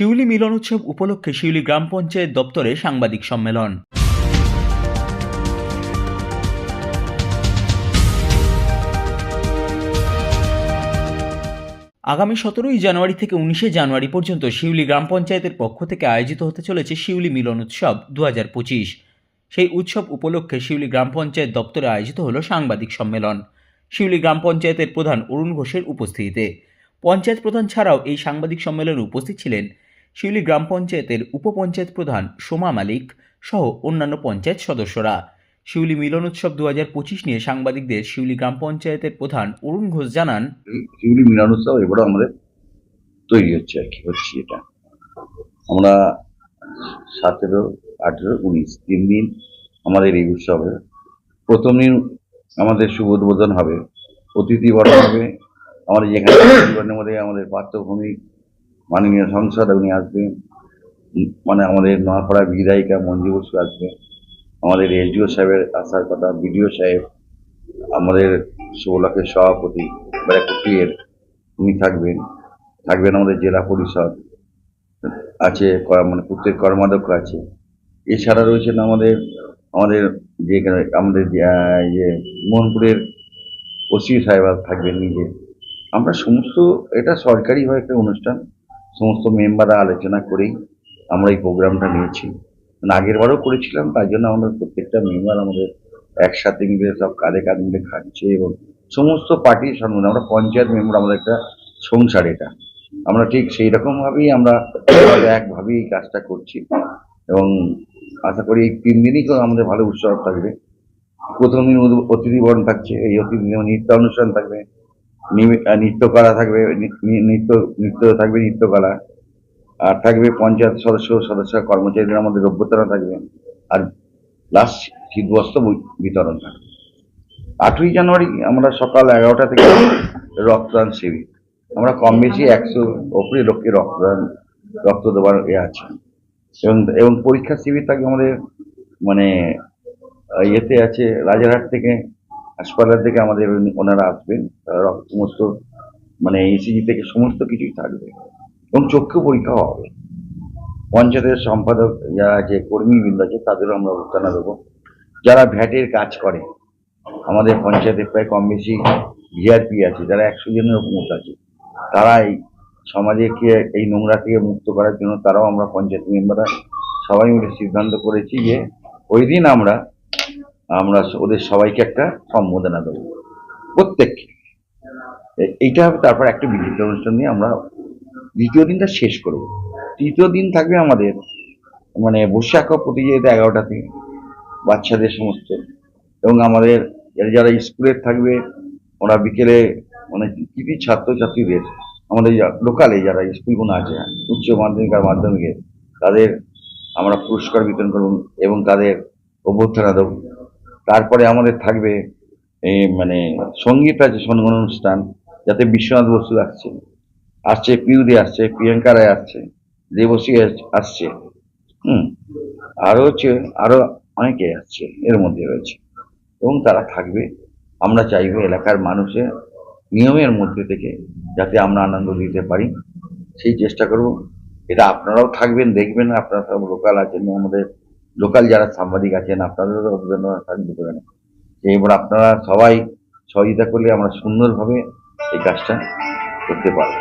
শিউলি মিলন উৎসব উপলক্ষে শিউলি গ্রাম পঞ্চায়েত দপ্তরে সাংবাদিক সম্মেলন। আগামী সতেরোই জানুয়ারি থেকে উনিশে জানুয়ারি পর্যন্ত শিউলি গ্রাম পঞ্চায়েতের পক্ষ থেকে আয়োজিত হতে চলেছে শিউলি মিলন উৎসব দু হাজার পঁচিশ। সেই উৎসব উপলক্ষে শিউলি গ্রাম পঞ্চায়েত দপ্তরে আয়োজিত হলো সাংবাদিক সম্মেলন। শিউলি গ্রাম পঞ্চায়েতের প্রধান অরুণ ঘোষের উপস্থিতিতে। পঞ্চায়েত প্রধান ছাড়াও এই সাংবাদিক সম্মেলনে উপস্থিত ছিলেন শিউলি গ্রাম পঞ্চায়েতের উপপঞ্চায়েত প্রধান সোমা মালিক সহ অন্যান্য পঞ্চায়েত সদস্যরা। শিউলি মিলন উৎসব দুহাজার পঁচিশ নিয়ে সাংবাদিকদের শিউলি গ্রাম পঞ্চায়েতের প্রধান অরুণ ঘোষ জানান শিউলি মিলন উৎসব এবারও আমাদের তৈরি হচ্ছে আর কি হচ্ছে এটা। আমরা সতেরো আঠেরো উনিশ তিন দিন আমাদের এই উৎসবে প্রথম দিন আমাদের শুভ উদ্বোধন হবে অতিথি বরণ হবে। আমাদের যেখানে মধ্যে আমাদের পার্থভূমি মাননীয় সংসদ, উনি আসবেন। মানে আমাদের নোয়াপাড়া বিধায়িকা মঞ্জু বসু আসবে আমাদের এসডিও সাহেবের আসার কথা, বিডিও সাহেব, আমাদের সুবলাকের সভাপতি ব্যারাকুটির উনি থাকবেন। থাকবেন আমাদের জেলা পরিষদ। আছে মানে প্রত্যেক কর্মাধ্যক্ষ আছে। এছাড়া রয়েছেন আমাদের আমাদের যে আমাদের ইয়ে মোহনপুরের ওসি সাহেব থাকবেন নিজে। আমরা সমস্ত, এটা সরকারিভাবে একটা অনুষ্ঠান। সমস্ত মেম্বাররা আলোচনা করেই আমরা এই প্রোগ্রামটা নিয়েছি। মানে আগের বারও করেছিলাম, তাই জন্য আমাদের প্রত্যেকটা মেম্বার আমাদের একসাথে মিলে সব কাঁধে কাঁধ মিলে খাচ্ছে এবং সমস্ত পার্টির সম্বন্ধে, আমরা পঞ্চায়েত মেম্বার, আমাদের একটা সংসার এটা। আমরা ঠিক সেই রকম ভাবেই আমরা একভাবেই এই কাজটা করছি এবং আশা করি এই তিন দিনই আমাদের ভালো উৎসব থাকবে। প্রথম দিন অতিথি বরণ থাকছে, এই অতিথি নৃত্য অনুষ্ঠান থাকবে নৃত্যকলা থাকবে নৃত্য নৃত্য থাকবে নৃত্যকলা। আর থাকবে পঞ্চায়েত সদস্য সদস্য, কর্মচারীদের আমাদের অভ্যর্থনা থাকবে। আর লাস্ট শীতবস্ত্র বিতরণ থাকবে। আটই জানুয়ারি আমরা সকাল এগারোটা থেকে রক্তদান শিবির। আমরা কম বেশি একশো ওপরে লোককে রক্তদান, রক্ত দেওয়ার এ আছে। এবং এবং পরীক্ষা শিবির থাকবে আমাদের মানে ইয়েতে আছে, রাজারহাট থেকে হাসপাতাল থেকে আমাদের ওনারা আসবেন সমস্ত মানে ইসিজি থেকে সমস্ত কিছুই থাকবে এবং চক্ষু পরীক্ষা হবে। পঞ্চায়েতের সম্পাদক যারা আছে, কর্মীবৃন্দ আছে, তাদেরও আমরা উত্তানা দেবো যারা ভ্যাটের কাজ করে, আমাদের পঞ্চায়েতে প্রায় কম বেশি ভিআরপি আছে, যারা একশো জনের উপর আছে তারা এই সমাজকে এই নোংরা থেকে মুক্ত করার জন্য তারাও আমরা পঞ্চায়েত মেম্বাররা সবাই মিলে সিদ্ধান্ত করেছি যে ওই দিন আমরা আমরা ওদের সবাইকে একটা সম্বোধনা দেবো। প্রত্যেককে। এইটা তারপর একটা বিচিত্র অনুষ্ঠান নিয়ে আমরা দ্বিতীয় দিনটা শেষ করব। তৃতীয় দিন থাকবে আমাদের মানে বসে আঁকা প্রতিযোগিতা এগারোটা থেকে বাচ্চাদের সমস্ত। এবং আমাদের যারা- যারা স্কুলের থাকবে, ওরা বিকেলে মানে কৃতি ছাত্রছাত্রীদের আমাদের লোকালে যারা স্কুলগুলো আছে, উচ্চ মাধ্যমিক আর মাধ্যমিকের, তাদের আমরা পুরস্কার বিতরণ করব এবং তাদের অভ্যর্থনা দেবো। তারপরে আমাদের থাকবে এই মানে সংগীত আছে সংগীত অনুষ্ঠান, যাতে বিশ্বনাথ বসু আসছে। আসছে, পিউদি আসছে, প্রিয়াঙ্কা রায় আসছে, দেবশ্রী আসছে। হুম আরও হচ্ছে আরও অনেকে আসছে এর মধ্যে রয়েছে। এবং তারা থাকবে। আমরা চাইব এলাকার মানুষের নিয়মের মধ্যে থেকে যাতে আমরা আনন্দ দিতে পারি। সেই চেষ্টা করব। এটা আপনারাও থাকবেন, দেখবেন, আপনারা সব লোকাল আছেন আমাদের লোকাল যারা সাংবাদিক আছেন, আপনাদেরও অভিজ্ঞতা সাহায্য করেন এবার আপনারা সবাই সহযোগিতা করলে আমরা সুন্দরভাবে এই কাজটা করতে পারব।